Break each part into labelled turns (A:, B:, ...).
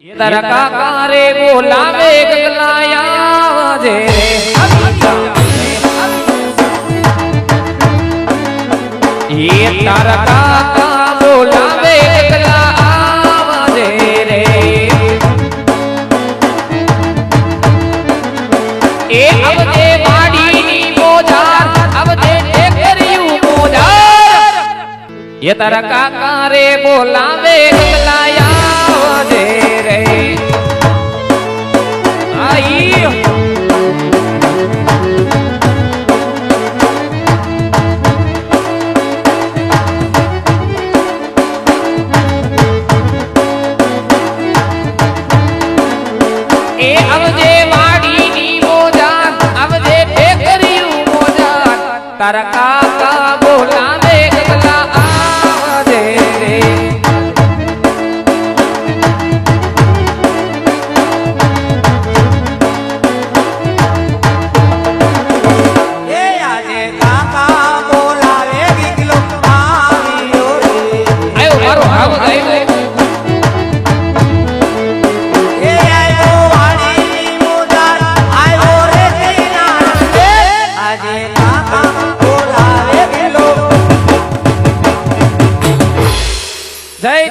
A: એ તારા કાકા રે બોલાવે ગગલાયા જે એ તારા કાકા બોલાવે ગગલા જે રે. એ આવજે વાડીની મોજાર, આવજે ટેકરિયું મોજાર. એ તારા કાકા રે બોલાવે ગગલાયા જે રે. આઈ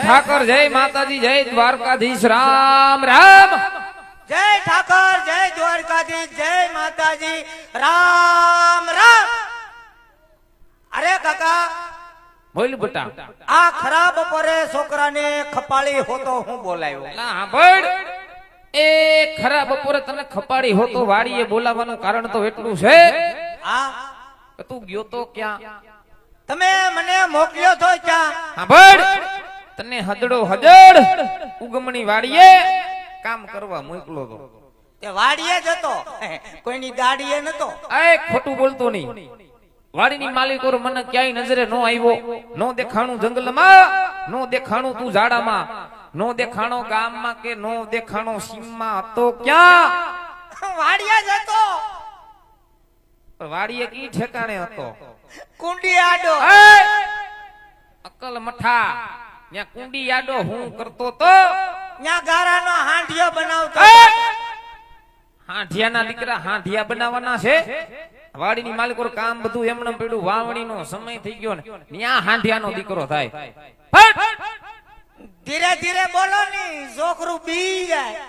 A: ઠાકર જય માતાજી જય દ્વારકાધીશ રામ રામ
B: જય ઠાકર જય દ્વારકાધીશ જય માતાજી રામ રામ અરે કાકા
A: બોલ બટા
B: આ ખરાબ બપોરે છોકરાને ખપાળી હોતો હું બોલાયો
A: ના સાંભળ એ ખરા બપોરે તને ખપાડી હોતો વાડીએ બોલાવવાનું કારણ તો એટલું છે।
B: આ
A: તું ગયો તો ક્યાં?
B: તમે મને મોકલ્યો છો ક્યાં?
A: સાંભળ તને હદડો હદડ ઉગમણી વાડીએ કામ કરવા મોકલો તો.
B: તે વાડીએ જતો કોઈની દાડીએ નતો.
A: એ ખોટું બોલતો નહીં. વાડીની માલિકો મને ક્યાંય નજરે નો આવ્યો. નો દેખાણું જંગલમાં નો દેખાણું તું ઝાડામાં નો દેખાણો ગામમાં કે નો દેખાણો સીમમાં હતો ક્યાં?
B: વાડીએ જતો
A: વાડીએ કી ઠેકાણે હતો.
B: કુંડી આડો.
A: અકલ મઠા. ત્યાં કુંડી આડો હું કરતો તો.
B: ત્યાં ગારાનો હાંઢિયો બનાવતો!
A: હાંઢિયાના દીકરા હાંઢિયા બનાવવાના છે. વાડીની માલિકો કામ બધું એમને પડ્યું. વાવણીનો સમય થઈ ગયો ને ત્યાં હાંઢિયાનો દીકરો થાય.
B: ધીરે ધીરે બોલો ની છોકરું બી જાય.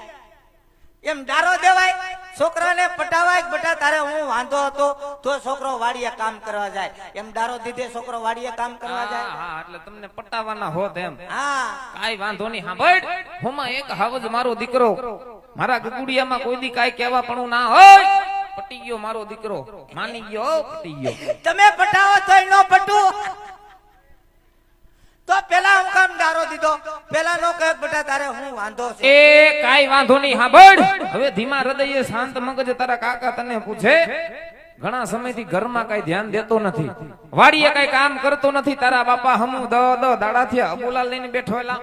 B: એમ ડારો દેવાય છોકરાને પટાવાય બટા તારે હું વાંધો હતો? તો છોકરો વાડીએ કામ કરવા જાય. એમ ડારો દીધે છોકરો વાડીએ કામ કરવા જાય.
A: હા એટલે તમને પટાવાના હોત એમ.
B: હા.
A: કાઈ વાંધો નહીં સાંભળ હોમાં એક હાવજ મારો દીકરો મારા ગગુડિયામાં કોઈ દી કાઈ કહેવા પણ ના હોય. પટી ગયો મારો દીકરો. માની ગયો પટી ગયો.
B: તમે પટાવો તોય નો પટું.
A: ઘણા સમયથી ઘરમાં કઈ ધ્યાન દેતો નથી. વાડીએ કઈ કામ કરતો નથી. તારા બાપા હમુ દ દ દાડાથી અબુલાલ લઈને બેઠો એલા.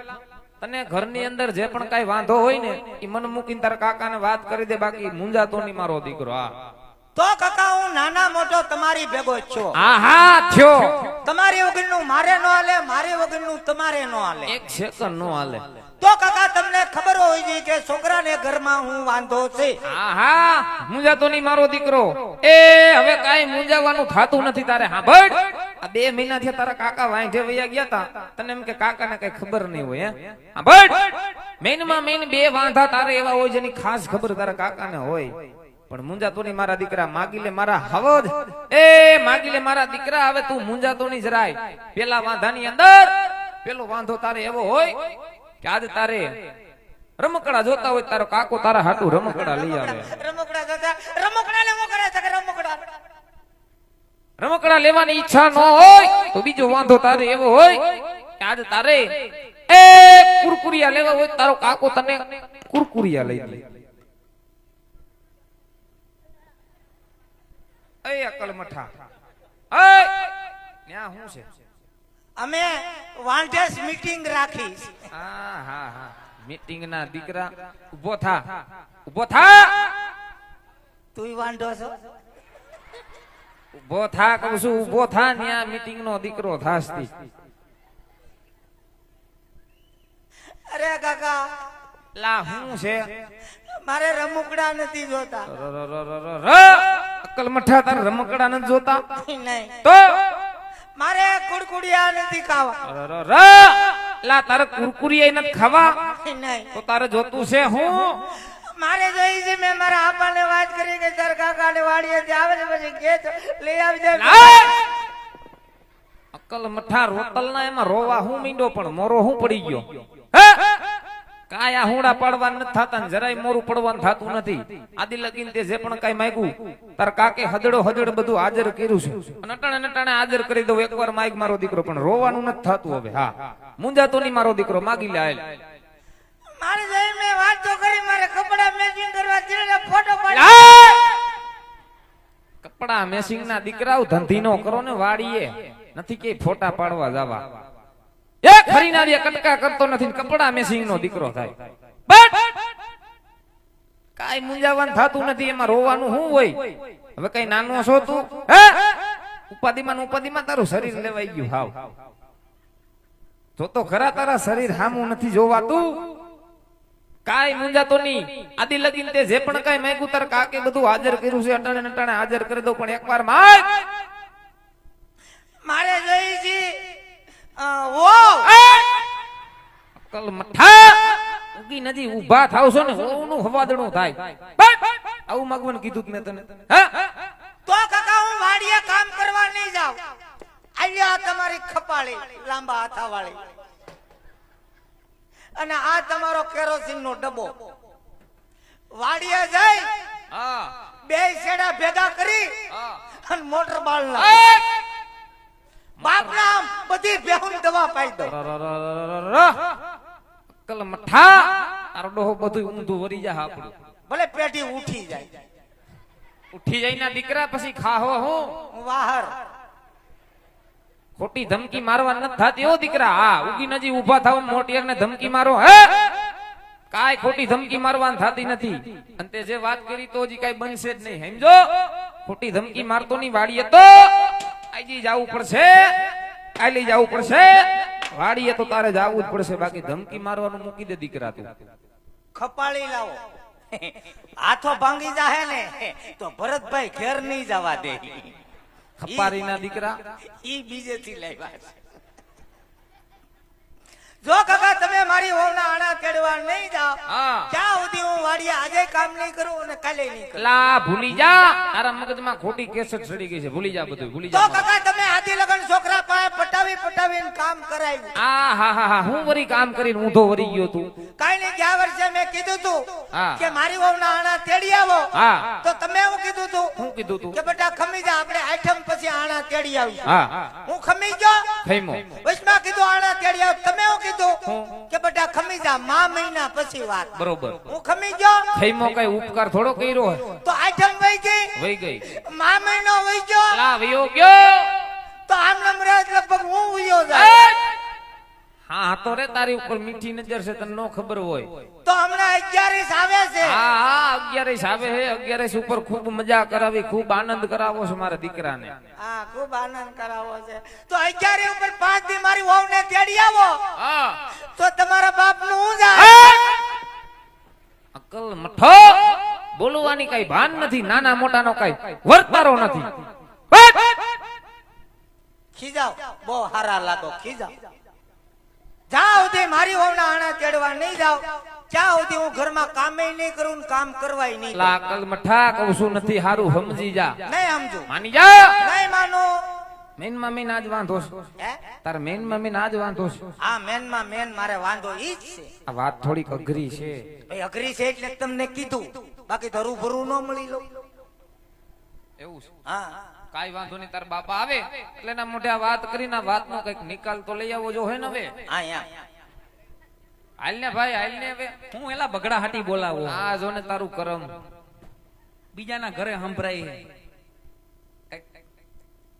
A: તને ઘરની અંદર જે પણ કઈ વાંધો હોય ને એ મન મૂકીને તારા કાકાને વાત કરી દે, બાકી મુંજાતો નહીં મારો દીકરો, હા.
B: તો કાકા હું નાના મોટો તમારી ભેગો છો.
A: આહા થયો.
B: તમારી વગરનું મારે નો હાલે મારી વગરનું તમારે નો હાલે.
A: એક સેકન્ડ નો હાલે.
B: તો કાકા તમને ખબર હોય છે કે છોકરાને ઘરમાં હું વાંધો છે?
A: આહા મુંજાતો નહીં મારો દીકરો. એ હવે કાઈ મુંજાવાનું થાતું નથી તારે સાંભળ આ બે મહિના થી તારા કાકા વાંઢે વયા ગયા તા. તને એમ કે કાકાને કઈ ખબર નહીં હોય હે? સાંભળ મેનમાં મેન બે વાંધા તારે એવા હોય જેની ખાસ ખબર તારા કાકાને હોય. પણ મુંજાતો ની મારા દીકરા માગી લે મારા હવજ એ માગી લે મારા દીકરા હવે તું મુંજાતો ની જરાય પેલા વાંધાની અંદર પેલો વાંધો તારે એવો હોય કે આજ તારે રમકડા જોતા હોય તારો કાકો તારા હાટુ રમકડા લઈ આવે.
B: રમકડા જોતા રમકડા લેવો કરે છે કે રમકડા?
A: રમકડા લેવાની ઈચ્છા ન હોય તો બીજો વાંધો તારે એવો હોય કે આજ તારે એ કુરકુરિયા લેવા હોય તારો કાકો તને કુરકુરિયા લઈ દે. એ અકલ એ! ન્યા હું છે?
B: અમે વાંઢેસ મીટિંગ રાખી
A: હા હા હા. મીટિંગ ના દીકરા ઊભો થા. ઊભો થા!
B: તું વાંઢો છો?
A: ઊભો થા કહું છું ઊભો થા ન્યા મીટિંગ નો દીકરો થાસતી
B: અરે કાકા.
A: લા હું છે?
B: મારે રમકડા નથી જોતા.
A: અક્કલ મઠા તાર રમકડા નથી જોતા?
B: નહીં.
A: તો?
B: મારે કુડકુડિયા નથી ખાવા.
A: લા તારે કુરકુરિયા નથી ખાવા?
B: નહીં.
A: તો તારે જોતું છે હું?
B: મારે જોઈ છે મેં મારા આપાને વાત કરી કે સર કાકાને વાડીએથી આવે છે પછી કે છે, લઈ આવી
A: જાય! અક્કલ મઠા રોતલ ના એમાં રોવા હું મીંડો પણ મોરો હું પડી ગયો. હે? કાયા હુંડા પાડવા નથી થતા ને જરાય મોરું પડવાનું થતું નથી. આદિ લગીન તે જે પણ કઈ માંગ્યું તાર કાકે હદડો હદડ બધું હાજર કર્યું છે. અને અટાણે હાજર કરી દઉં એકવાર માગ મારો દીકરો પણ રોવાનું નથી થતું હવે હા. મુંજાતો નહીં મારો દીકરો માગી લે.
B: મારે જઈ મે વાત તો કરી મારે કપડા મેચિંગ કરવા દીને ફોટો પાડી.
A: કપડા મેચિંગ ના દીકરાઓ ધંધીનો કરો ને વાડીએ નથી કે ફોટા પાડવા જવા. એ ખરીનારીએ કટકા કરતો નથી ને કપડા મેસિંગ નો દીકરો થાય. બટ કાઈ મુંજાવાનું થતું નથી એમાં રોવાનું શું હોય? હવે કઈ નાનો છો તું? હે? ઉપાધિમાં ઉપાધિમાં તારું શરીર લેવાઈ ગયું હાવ. જો તો ખરા તારા શરીર હામું નથી જોવાતું? કાઈ મુંજાતો નહીં. આદિ લગીન તે જે પણ કાઈ માંગ્યું તાર કાકે બધું હાજર કર્યું છે અટાણે અટાણે હાજર કરી દો પણ એકવાર માય
B: મારે જોઈ છે અ,
A: અકલ મઠા ઉગી નથી ઊભા થાવ છો ને ઓનું હવાદણું થાય. આવું માગવાનું કીધું મેં તને.
B: તો કાકા હું વાડીએ કામ કરવા નહીં જાઉં. અહીંયા તમારી ખપાળી લાંબા હાથાવાળી. અને આ તમારો કેરોસીન નો ડબ્બો. વાડીએ જઈ બે શેડા ભેગા કરી અને મોટર બાળ
A: એ!
B: બાપ નામ બધી બેહુન દવા પાઈ દો.
A: કલ મઠા તારો ડોહો બધું ઊંધું વરી જા આપણું
B: ભલે પેટી ઉઠી જાય.
A: ઉઠી જાય ના દીકરા પછી ખાહો હું?
B: વાહર.
A: ખોટી ધમકી મારવા નથી થાતી હો દીકરા. હા ઉગી નજી ઊભા થાવ મોટિયર ને ધમકી મારો હે? કાય ખોટી ધમકી મારવાની થાતી નથી. અંતે જે વાત કરી તો હજી કાઈ બનશે જ નહીં સમજો? ખોટી ધમકી મારતો ની વાડીએ તો? આજી જવું પડશે? કાલી જવું પડશે? વાડીએ તો તારે જાવું જ પડશે. બાકી ધમકી મારવાનું મૂકી દે દીકરા તું.
B: ખપાળી લાવો. હાથો ભાંગી જાહે ને તો ભરતભાઈ ઘેર નહીં જવા દે.
A: ખપારી ના દીકરા?
B: ઈ બીજેથી લાવ્યા છે. જો કાકા તમે મારી હોવના આણા તેડવા નહીં જાઓ ક્યાં સુધી હું વાડી આજે કામ નહીં કરું અને કાલે નહીં કરું.
A: લા ભૂલી જા. તારા મગજમાં ખોટી કેસેટ ચડી ગઈ છે. ભૂલી જા બધું ભૂલી
B: તો
A: જા
B: કાકા તમે આદિ લગન છોકરા પાસે પટાવી પટાવીને કામ કરાવ્યું.
A: આ હા હા હા. હું વરી કામ કરીને ઊંધો વરી ગયો તું.
B: કાઈ નહીં ગયા વર્ષે મેં કીધું તું કે મારી હોવના આણા તેડી આવો તો તમે એવું કીધું તું
A: હું કીધું તું?
B: કે બેટા ખમી જા આપણે આઠમ પછી આણા તેડી આવીશું.
A: હું.
B: ખમી ગયો?
A: ખૈમો
B: વચમાં કીધું આણા તેડી આવ. તમે એવું કીધું કે બેટા ખમી જા મા મહિના પછી વાત.
A: બરોબર.
B: હું ખમી ગયો
A: ખૈમો કઈ ઉપકાર થોડો કર્યો હે
B: તો આઈટમ વહી ગઈ?
A: વહી ગઈ.
B: મા મહિનો વહી ગયો?
A: લા વયો ગયો.
B: તો આમ નમરાજ લગભગ હું જાય?
A: હા હા તો રે તારી ઉપર મીઠી નજર છે તને નો ખબર હોય.
B: અગિયારીસ આવે છે.
A: હા હા અગિયારીસ આવે છે. અગિયારીસ ઉપર ખૂબ મજા કરાવી ખૂબ આનંદ કરાવો છે મારા દીકરાને.
B: હા ખૂબ આનંદ કરાવો છે. તો અગિયારી ઉપર પાંચ દી મારી વહુ ને તેડી આવો.
A: હા.
B: તો તમારા બાપનું હું જાય?
A: અકલ મઠો? બોલવાની કઈ ભાન નથી નાના મોટાનો કઈ વર્તારો નથી!
B: ખીજાવ બહુ હારા લાગો ખીજાવ જ્યાં તે મારી વહુના આણા તેડવા નહીં જાવ ત્યાં સુધી હું ઘરમાં કામે નહીં કરું ને કામ કરવાય નહીં
A: લા મઠા કહું છું નથી હારું સમજી જા.
B: નહીં સમજુ
A: માની જા.
B: નહીં માનો.
A: મેન વાંધો છે. તાર મેન મમ્મી ના જ વાંધો છે.
B: આ મેનમાં મેન મારે વાંધો ઈ જ છે.
A: આ વાત થોડીક અઘરી છે.
B: ભાઈ અઘરી છે એટલે તમને કીધું. બાકી ધરું ભરું ન મળી લો
A: એવું છે?
B: હા.
A: કાઈ વાંધો નહીં તાર બાપા આવે. એટલે ના મોઢે વાત કરીને વાત નો કંઈક નિકાલ તો લઈ આવો જો હે ને હવે.
B: અહીંયા
A: હાલ ભાઈ હાલ હવે.
C: હું એલા બગડા હાટી બોલાવો.
A: આ જો ને તારું કરમ.
C: બીજાના ઘરે સંભળાય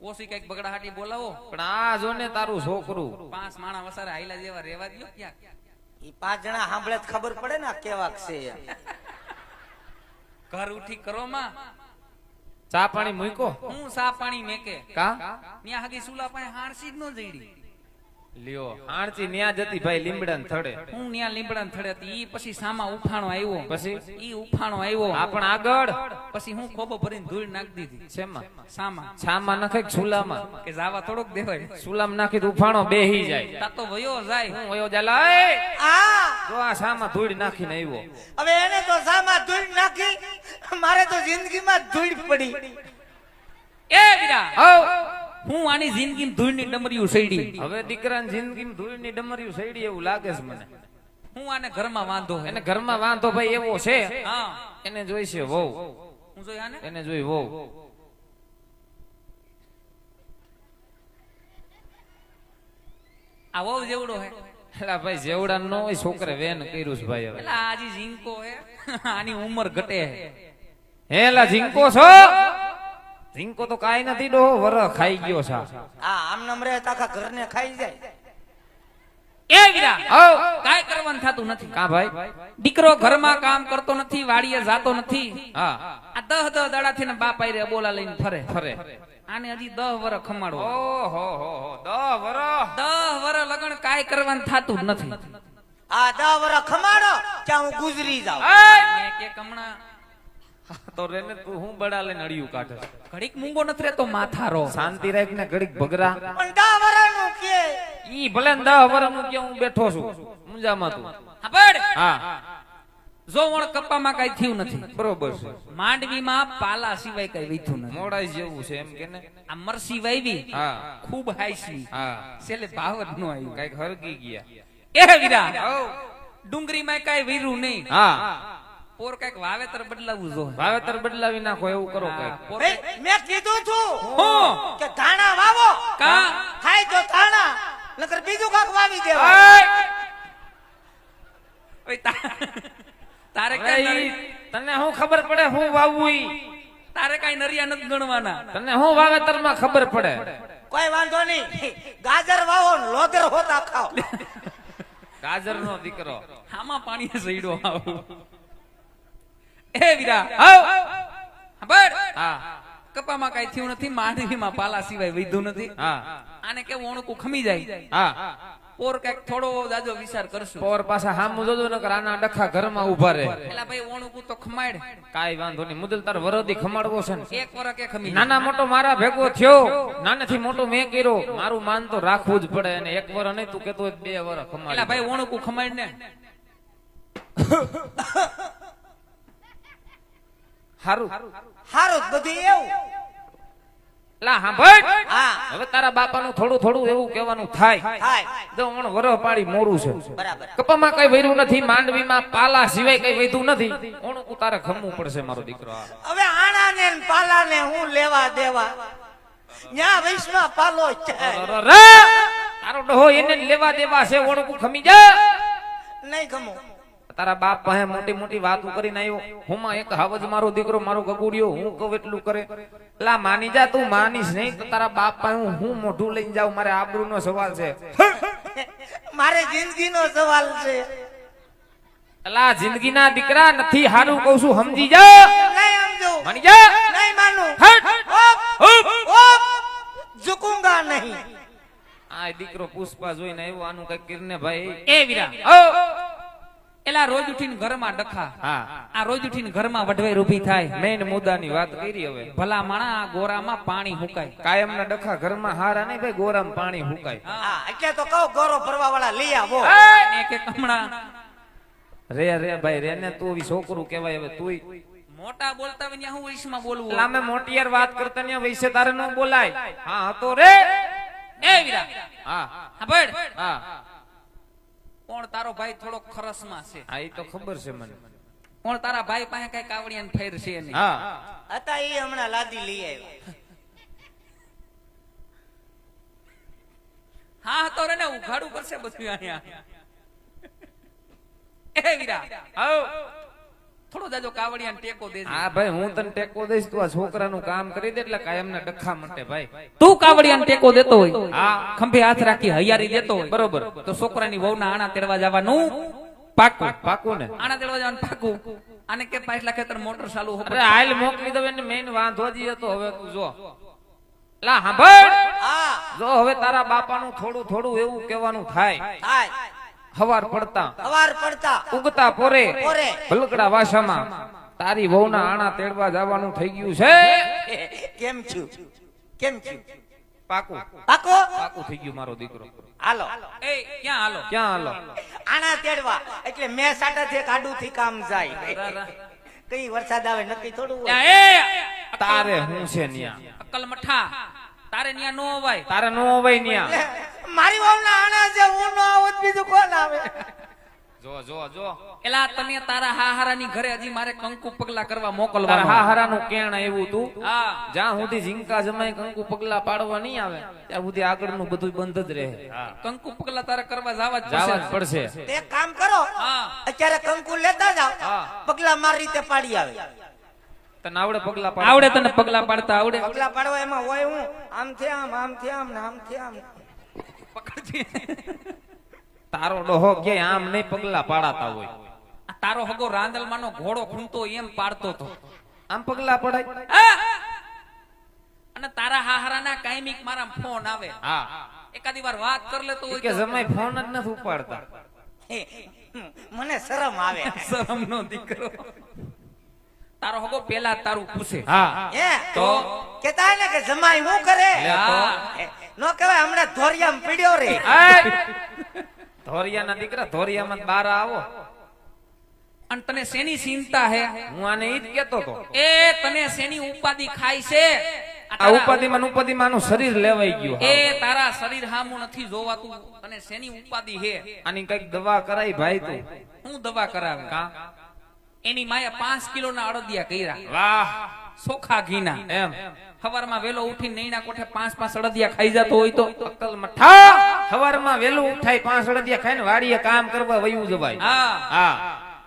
C: ઓસી કંઈક બગડા હાટી બોલાવો.
A: પણ આ જો ને તારું છોકરું.
C: પાંચ માણા વસારે હાઈલા જેવા રેવા દ્યો ક્યાં
B: ઈ પાંચ જણા સાંભળે તો ખબર પડે ને આ કેવા છે
C: ઘર ઉઠી કરો માં.
A: ચા પાણી મૂકો.
C: હું ચા પાણી મેકે.
A: કા?
C: ત્યાં હગી સુલા પાસે હાણસી જ ન જઈડી
A: લ્યો આણચી ન્યા જતી ભાઈ લીમડાન થડે.
C: હું ન્યા લીમડાન થડે હતી ઈ પછી સામા ઉફાણો આવ્યો.
A: પછી?
C: ઈ ઉફાણો આવ્યો.
A: આપણ આગળ?
C: પછી હું ખોબો ભરીને ધૂળ નાખી દીધી.
A: છેમાં
C: સામા.
A: છામાં નાખે કે
C: કે જાવા થોડોક દેવાય.
A: સુલામ નાખી તો ઉફાણો બેહી જાય.
C: તા તો વયો જાય.
A: હું વયો જાલા એ!
B: આ!
A: જો આ સામા ધૂળ નાખીને આવ્યો.
B: હવે એને તો સામા ધૂળ નાખી મારે તો જિંદગીમાં ધૂળ પડી.
C: એ વીરા!
A: હવ!
C: હું આની જિંદગી ધૂળની ડમરીયું સૈડી
A: હવે દીકરાની જિંદગી ધૂળની ડમરીયું સૈડી એવું લાગે છે મને.
C: હું આને ઘરમાં વાંધો
A: એને ઘરમાં વાંધો ભાઈ એવો છે
C: હા.
A: એને જોઈશે વહુ.
C: હું જોઈ આને?
A: એને જોઈ વહુ.
C: આ વહુ જેવડો હે.
A: એલા ભાઈ જેવડા નો હોય છોકરે વેન કર્યું છે ભાઈ હવે.
C: એલા આજી ઝીંકો હે. આની ઉંમર ઘટે હે.
A: હેલા ઝીંકો છો? ઝીંકો તો કાઈ નથી ડો વર ખાઈ ગયો છે.
B: આ આમ નમ રહે તો આખા ઘરને ખાઈ જાય.
C: એ વીરા
A: હવ
C: કાંઈ કરવાનું થાતું નથી.
A: કા ભાઈ?
C: દીકરો ઘરમાં કામ કરતો નથી વાડીએ જાતો નથી.
A: હા.
C: આ દહ દહ દાડાથી ને બાપ આયરે બોલા લઈને ફરે.
A: ફરે.
C: આને હજી દહ વર ખમાડો.
A: ઓ હો હો દહ વર.
C: દહ વર લગન કાય કરવાનું થતું નથી.
B: આ દહ વર ખમાડો કે હું ગુજરી જાઉં.
C: એ કે હમણાં
A: તો રેને તું હું બડા લઈને અડિયું કાઢે
C: ઘડીક મૂંગો નથી રહેતો માથારો
A: શાંતિ રાખ ને ઘડીક ભગરા.
B: પણ દા વરનું કે
A: ઈ ભલે ને દા વરનું કે હું બેઠો છું. મુંજામાં તું.
C: હાંભળ.
A: હા.
C: જો વણ કપ્પામાં કઈ થયું નથી.
A: બરોબર છે.
C: માંડવીમાં પાલા સિવાય કઈ વીથું નથી.
A: મોડાઈ જેવું છે એમ કે ને?
C: આ મરસી વાવી
A: હા.
C: ખૂબ હાઈસી
A: હા.
C: છેલ્લે ભાવ જ નો આવ્યું.
A: કંઈક હરગી ગયા.
C: એ વીરા. ડુંગળીમાં કઈ વીરું નહીં.
A: હા.
C: પોર કંઈક વાવેતર બદલાવું જો
A: વાવેતર બદલાવી નાખો એવું કરો કંઈક.
B: મેં કીધું છું
C: હું!
B: કે ધાણા વાવો.
C: કા?
B: ખાય તો ધાણા નકર બીજું કાક વાવી દેવા
C: ઓય તા- તારે કઈ
A: તને હું ખબર પડે હું વાવવું ઈ?
C: તારે કઈ નરિયા નથી ગણવાના.
A: તને હું વાવેતરમાં ખબર પડે?
B: કોઈ વાંધો નહીં. ગાજર વાવો ને લોદર હોતા ખાવ
A: ગાજર નો દીકરો.
C: આમાં પાણી સઈડો આવું. એ વીરા
A: આવ.
C: સાંભળ.
A: હા
C: કપામાં કઈ થયું નથી માંડવીમાં પાલા સિવાય વૈધું નથી.
A: હા.
C: આને કેવું ઓણકું ખમી જાય?
A: હા.
C: પોર કંઈક થોડો દાજો વિચાર કરશું.
A: પોર પાછા હામ જોજો ને આના ડખા ઘરમાં ઊભા રહે.
C: એટલે ભાઈ ઓણકું તો ખમાડ.
A: કાઈ વાંધો નહીં. મુદલ તાર વરોધી ખમાડવો છે ને.
C: એક વર કે ખમી
A: નાના મોટો મારા ભેગો થયો. નાનેથી મોટો મેં કર્યો. મારું માન તો રાખવું જ પડે અને એક વર નહીં તું કેતો બે વર ખમાડ એટલે
C: ભાઈ ઓણકું ખમાડ ને.
A: હારું.
B: હારું. બધું એવું.
A: લા સાંભળ. હવે તારા બાપાનું થોડું થોડું એવું કહેવાનું થાય.
B: થાય.
A: જો ઓણ વરહ પાડી મોરું છે. કપામાં કઈ વૈરું નથી માંડવીમાં પાલા સિવાય કઈ વૈધું નથી. ઓણકું તારે ખમવું પડશે મારો દીકરો?
B: હવે આણાને ને પાલાને હું લેવા દેવા? ન્યા વૈષ્ણવ પાલો છે.
A: તારો ડોહો એને લેવા દેવા છે ઓણકું ખમી જા.
B: નહીં ગમો
A: તારા બાપ પાસે મોટી મોટી વાતો કરીને આવ્યો. હું એક હવજ મારો દીકરો મારો ગગુડિયો હું કહું એટલું કરે. લા માની જા તું માનીશ નહીં તો તારા બાપ પાસે હું હું મોઢું લઈને જાઉં મારે આબરૂ નો સવાલ છે.
B: મારે જિંદગીનો સવાલ છે.
A: લા જિંદગીના દીકરા નથી હારું કહું છું સમજી જા.
B: નહીં સમજો.
A: માની જા.
B: નહીં માનું.
A: હટ!
B: ઓપ, ઓપ, ઝુકુંગા નહીં.
A: આ દીકરો પુષ્પા જોઈને આવ્યો આનું કઈ કિરને ભાઈ
C: એ વીરા.
A: ઓ!
C: એલા રોજ ઉઠીને ઘરમાં ડખા. આ રોજ ઉઠીને ઘરમાં વઢવાઈ રૂપી થાય.
A: મેઇન મુદ્દાની વાત કરી હવે.
C: ભલા માણા આ ગોરામાં પાણી હુકાય.
A: કાયમના ડખા ઘરમાં હારા નહીં ભાઈ ગોરામાં પાણી હુકાય.
B: હા. એટલે તો કહું ગોરો ભરવા વાળા લઈ આવો.
C: એક એક હમણાં.
A: રે રે ભાઈ રે ને તું છોકરું કહેવાય હવે તુંય.
C: મોટા બોલતા હોય ત્યાં હું ઈશમાં બોલવું
A: લામે મોટીયાર વાત કરતા ને વૈશે તારે નો બોલાય. હા હતો રે.
C: એ વીરા.
A: હા.
C: ભાઈ
A: હા.
C: કોણ તારો ભાઈ થોડો ખરસમાં છે?
A: હા ઈ તો ખબર છે મને.
C: કોણ તારા ભાઈ પાસે કઈ કાવડિયાને ફેર છે નહીં?
A: હા.
B: હતા એ હમણાં લાદી લઈ આવ્યો.
C: હા તો રે ને ઉઘાડું કરશે બધું અહીંયા. એ વીરા.
A: આવ.
C: થોડો દાદો કાવડિયા ટેકો દેજે.
A: હા ભાઈ હું તને ટેકો દઈશ તું આ છોકરાનું કામ કરી દે એટલે કાયમના ડખા માટે ભાઈ.
C: તું કાવડિયા ટેકો દેતો હોય.
A: હા.
C: ખંભે હાથ રાખી હૈયારી દેતો હોય.
A: બરોબર.
C: તો છોકરાની વહુના આણા તેડવા જવાનું પાકું.
A: પાકું ને
C: આણા તેડવા જવાનું પાકું. અને કે પાછલા ખેતર મોટર ચાલુ
A: અરે હાલ મોકલી દઉં એને મેઇન વાંધો જ હતો. હવે તું જો. લા સાંભળ
B: હા.
A: જો હવે તારા બાપાનું થોડું થોડું એવું કહેવાનું થાય.
B: થાય.
A: હવાર પડતા
B: સવાર પડતા
A: ઉગતા પોરે
B: પોરે.
A: ભલકડા વાસામાં તારી વહુના આણા તેડવા જવાનું થઈ ગયું છે?
B: કેમ છું? કેમ છું?
A: પાકું.
B: પાકું?
A: પાકું થઈ ગયું મારો દીકરો.
B: હાલો.
C: એ ક્યાં હાલો?
A: ક્યાં હાલો?
B: આણા તેડવા. એટલે મેં સાટાથી એક થી કામ જાય. કઈ વરસાદ આવે નક્કી થોડું
C: એ
A: તારે હું છે ન્યા?
C: અકલ મઠા તારે ન્યા નો અવાય.
A: તારે નો અવાય ન્યા.
B: મારી વહુના આણા છે હું નો આવત બીજું કોણ આવે?
A: જો જો જો.
C: એલા તને તારા હાહારાની ઘરે હજી મારે કંકુ પગલા કરવા મોકલવા
A: હા હારાનું કેણ આવ્યું તું?
C: હા.
A: જ્યાં સુધી ઝીંકા જમાય કંકુ પગલા પાડવા નહીં આવે ત્યાં સુધી આગળનું બધું બંધ જ રહે.
C: કંકુ પગલા તારે કરવા જવા જ
A: જવા જ
C: પડશે.
A: પડશે
B: તે એક કામ કરો. અત્યારે કંકુ લેતા જાવ
A: હા.
B: પગલા મારી રીતે પાડી આવે.
A: તને આવડે પગલા પાડ
C: આવડે તને પગલા પાડતા આવડે?
B: પગલા પાડવા એમાં હોય હું. આમથી આમ આમથી આમ ને આમથી આમ.
C: પકડજી.
A: તારો ડોહો કે આમ નહીં પગલા પાડાતા હોય.
C: તારો હગો રાંદલમાંનો ઘોડો ખૂંટતો એમ પાડતો તો.
A: આમ પગલા પડાય?
C: અને તારા હાહારાના કાયમિક મારા ફોન આવે.
A: હા.
C: એકાદી વાર વાત કર લેતો હોય
A: કે જમાઈ ફોન જ નથી ઉપાડતા.
B: મને શરમ આવે.
C: શરમનો દીકરો. તારો હગો પેલા તારું પૂછે.
A: હા.
B: એ
C: તો?
B: કેતા ને કે જમાઈ હું કરે? નો કહેવાય હમણાં ધોરિયામ પીડ્યો રે.
A: ધોરિયાના દીકરા ધોરિયામાં બાર આવો.
C: અને તને શેની ચિંતા હે?
A: હું આને ઈ જ કેતો તો
C: એ તને શેની ઉપાધિ ખાય છે? આ
A: ઉપાધિમાં ને ઉપાધિમાં શરીર લેવાઈ ગયું
C: એ તારા શરીર હામું નથી જોવાતું. તને શેની ઉપાધિ હે?
A: આની કંઈક દવા કરાઈ ભાઈ તું.
C: હું દવા કરાવે
A: કા?
C: એની માએ પાંચ કિલો ના અડદિયા કર્યા.
A: વાહ.
C: સોખા ઘીના.
A: એમ.
C: સવારમાં વેલો ઉઠીને નૈણા કોઠે પાંચ પાંચ અડદિયા ખાઈ જતો હોય તો
A: અક્કલ મઠા. સવારમાં વેલો ઉઠાય પાંચ અડદિયા ખાઈને વાડીએ કામ કરવા વયું જવાય.
C: હા.
A: હા.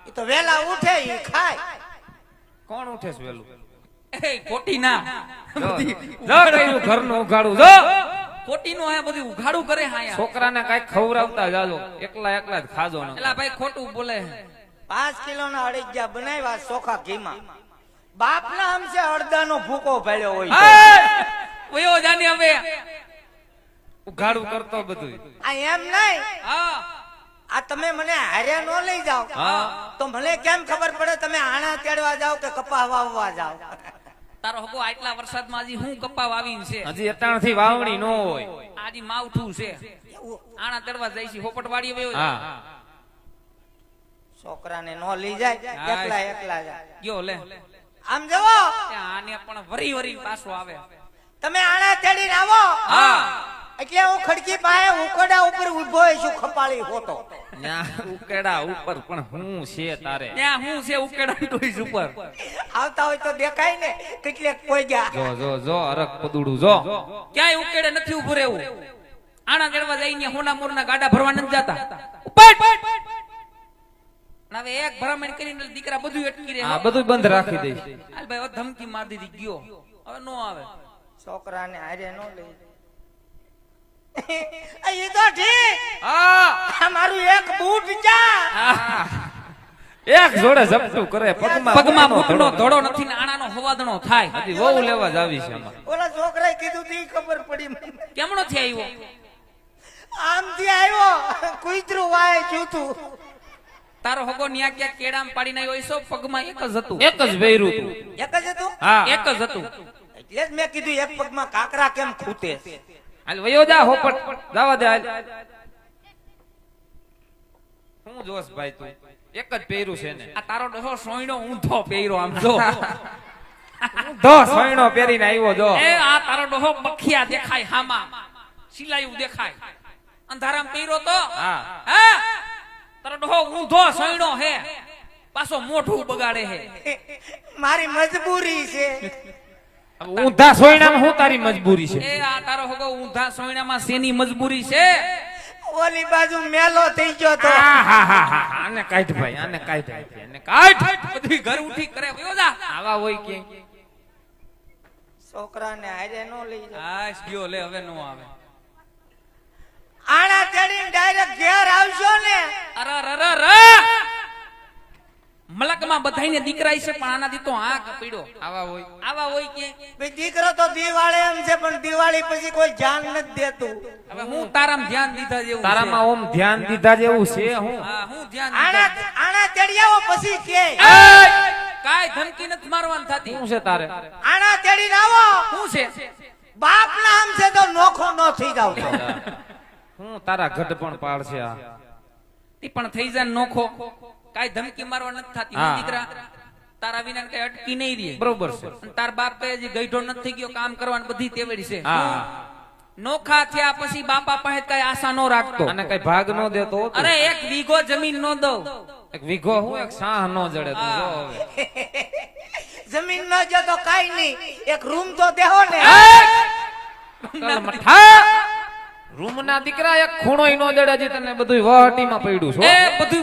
B: ઈ તો વેલા ઉઠે ઈ ખાય.
A: કોણ ઉઠે છે વેલું
C: એ ખોટી ના
A: જો કયું ઘરનું ઉઘાડું જો.
C: ખોટી નો બધું ઉઘાડું કરે હાયા
A: છોકરાને કંઈક ખવડાવતા જાજો. એકલા એકલા જ ખાજો ને
C: એલા ભાઈ ખોટું બોલે.
B: પાંચ કિલો ના અડદિયા બનાવ્યા ચોખા ઘીમાં. બાપના હમસે અડદાનો ભૂકો ભેળ્યો હોય
C: હવે.
A: ઉઘાડું કરતો બધું
B: આ એમ નહીં.
C: હા.
B: આ તમે મને હાર્યા નો લઈ જાઓ. તો મને કેમ ખબર પડે તમે આણા તેડવા જાઓ કે કપા વાવવા જાઓ?
C: તારો હકો આટલા વરસાદમાં આજે હું કપા વાવી છે?
A: હજી અટાણથી વાવણી નો હોય.
C: આજી માવઠું છે. આણા તેડવા જાય છે હોપટવાડી વયો
A: હા.
B: છોકરાને નો લઈ જાય એકલા એકલા જાય.
C: ગયો લે.
B: આમ જવો
C: આને પણ વરી વરી પાછો આવે.
B: તમે આણા તેડીને આવો.
C: હા.
B: એટલે હું ખડકી પાસે ઉકડા ઉપર ઊભો છું ખપાળી હોતો.
A: ઉકેડા ઉપર પણ હું છે તારે.
C: ત્યાં હું છે ઉકેડા ટોઈસ ઉપર.
B: આવતા હોય તો દેખાય ને કેટલેક કોઈ ગયા.
A: જો જો જો અરક પદુડું જો.
C: ક્યાંય ઉકેડે નથી ઉભું રહેવું. આણા ચડવા જઈને હોના મોરના ગાડા ભરવા નથી જતા. ઉપટ! હવે એક ભરામણ કરીને દીકરા બધું અટકી રહે.
A: હા બધું બંધ રાખી દે
C: હાલ ભાઈ ધમકી માર દીધી ગયો. હવે નો આવે.
B: છોકરાને હારે નો લઈ એ તો ઠીક.
A: હા.
B: આ મારું એક બૂટ જા
A: એક જોડે ઝપટું કરે પગમાં
C: પગમાં
A: બૂટનો ધડો.
C: નથી ને આણાનો હવાદણો થાય.
A: હજી વહુ લેવા જ આવી છે આમાં.
B: ઓલા છોકરાએ કીધું તી ખબર પડી મને.
C: કેમનો થી આવ્યો
B: આમથી આવ્યો કુતરું વાય જૂતું.
C: તારો હગો ન્યા ક્યાં કેડામ પાડીને આવ્યો હશે, પગમાં એક જ હતું.
A: એક જ ભેરું
B: એક જ હતું?
A: હા.
C: એક જ હતું.
B: એટલે જ મેં કીધું એક પગમાં કાકરા કેમ ખૂટે
A: હાલ વયો જા હોપટ જવા દે હાલ. હું જોસ ભાઈ તું? એક જ પહેર્યું છે ને.
C: આ તારો ડોસો સોયણો ઊંધો પહેર્યો આમ જો.
A: ઊંધો સોયણો પહેરીને આવ્યો જો.
C: એ આ તારો ડોહો બખિયા દેખાય હામાં. સિલાયું દેખાય. અંધારામ પહેર્યો તો?
A: હા.
C: હા. તારો ડોહો ઊંધો સોયણો હે. પાછો મોઢું બગાડે હે.
B: મારી મજબૂરી છે.
A: હવે ઊંધા સોયણામાં હું તારી મજબૂરી છે?
C: એ આ તારો હગો ઊંધા સોયણામાં સેની મજબૂરી છે?
B: ઓલી બાજુ મેલો થઈ ગયો તો.
A: આ હા હા હા આને કાઢ ભાઈ આને કાઢ આને કાઢ.
C: બધી ઘર ઉઠી કરે ભયો જા.
A: આવા હોય કે
B: છોકરાને આજે નો લઈ જા
C: આ ગયો લે હવે નો આવે.
B: આણા તેડીને ડાયરેક્ટ ઘેર આવશો ને.
C: અરે અરે અરે અરે! મલકમાં જગતમાં બધાયને દીકરા છે પણ આનાથી તો આ કપીડો
A: આવા હોય.
C: આવા હોય કે?
B: ભઈ દીકરો તો દિવાળી એમ છે પણ દિવાળી પછી કોઈ ધ્યાન નથી દેતું.
C: હવે હું તારામાં ધ્યાન દીધા જેવું
A: તારામાં ઓમ ધ્યાન દીધા જેવું છે હું?
C: હા હું ધ્યાન
B: આણા આણા તેડિયાઓ પછી કે.
C: કાય ધમકી નથી મારવાની થતી.
A: શું છે તારે?
B: આણા તેડીને આવો.
C: શું છે?
B: બાપ નામ છે તો નોખો નો થઈ જાવ તો
A: હું તારા ઘટ પણ પાડશે આ.
C: પણ થઈ જાય નોખો. કાંઈ ધમકી મારવા નથી થતી દીકરા. તારા વિના કઈ અટકી નહીં રહી.
A: બરોબર છે.
C: તાર બાપ કહે હજી ગઈઢો નથી ગયો કામ કરવાની બધી તેવડી છે.
A: હા.
C: નોખા થયા પછી બાપા પાસે કઈ આશા નો રાખતો.
A: અને કઈ ભાગ નો દેતો.
C: અરે એક વીઘો જમીન નો દઉં.
A: એક વીઘો હું એક સાહ નો જડે તું જો હવે.
B: જમીન ન જો તો કાઈ નહીં. એક રૂમ તો દેહો ને.
A: મઠા. રૂમ ના દીકરા એક ખૂણો નો જડે હજી તને બધું વહટીમાં પડ્યું છો
C: બધું